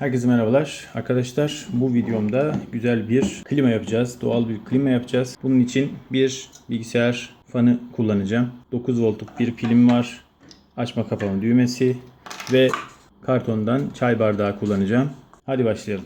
Herkese merhabalar. Arkadaşlar bu videomda güzel bir klima yapacağız. Doğal bir klima yapacağız. Bunun için bir bilgisayar fanı kullanacağım. 9 voltluk bir pilim var. Açma kapama düğmesi ve kartondan çay bardağı kullanacağım. Hadi başlayalım.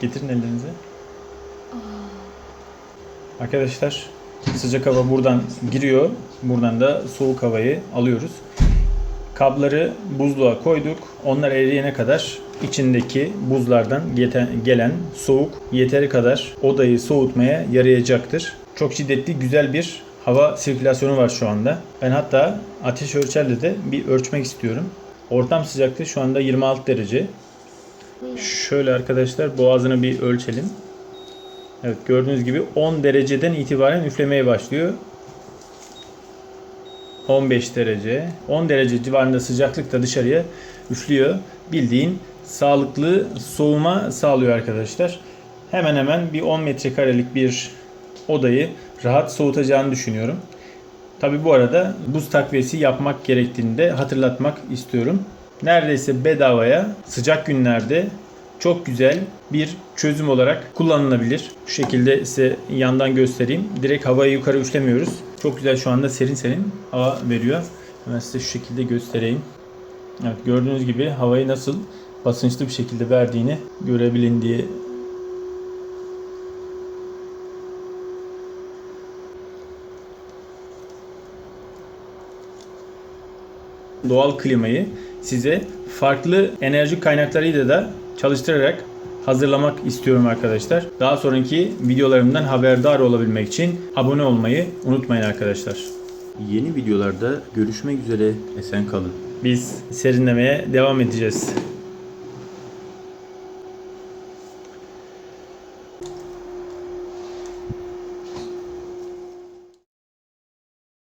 Getirin ellerinizi. Arkadaşlar sıcak hava buradan giriyor. Buradan da soğuk havayı alıyoruz. Kabları buzluğa koyduk. Onlar eriyene kadar içindeki buzlardan gelen soğuk yeteri kadar odayı soğutmaya yarayacaktır. Çok şiddetli güzel bir hava sirkülasyonu var şu anda. Ben hatta ateş ölçerle de bir ölçmek istiyorum. Ortam sıcaklığı şu anda 26 derece. Şöyle arkadaşlar boğazını bir ölçelim. Evet gördüğünüz gibi 10 dereceden itibaren üflemeye başlıyor. 15 derece, 10 derece civarında sıcaklıkta dışarıya üflüyor. Bildiğin sağlıklı soğuma sağlıyor arkadaşlar. Hemen hemen bir 10 metrekarelik bir odayı rahat soğutacağını düşünüyorum. Tabi bu arada buz takviyesi yapmak gerektiğini de hatırlatmak istiyorum. Neredeyse bedavaya sıcak günlerde çok güzel bir çözüm olarak kullanılabilir. Şu şekilde size yandan göstereyim. Direkt havayı yukarı üflemiyoruz. Çok güzel şu anda serin serin hava veriyor. Hemen size şu şekilde göstereyim. Evet gördüğünüz gibi havayı nasıl basınçlı bir şekilde verdiğini görebilin diye doğal klimayı size farklı enerji kaynaklarıyla da çalıştırarak hazırlamak istiyorum arkadaşlar. Daha sonraki videolarımdan haberdar olabilmek için abone olmayı unutmayın arkadaşlar. Yeni videolarda görüşmek üzere. Esen kalın. Biz serinlemeye devam edeceğiz.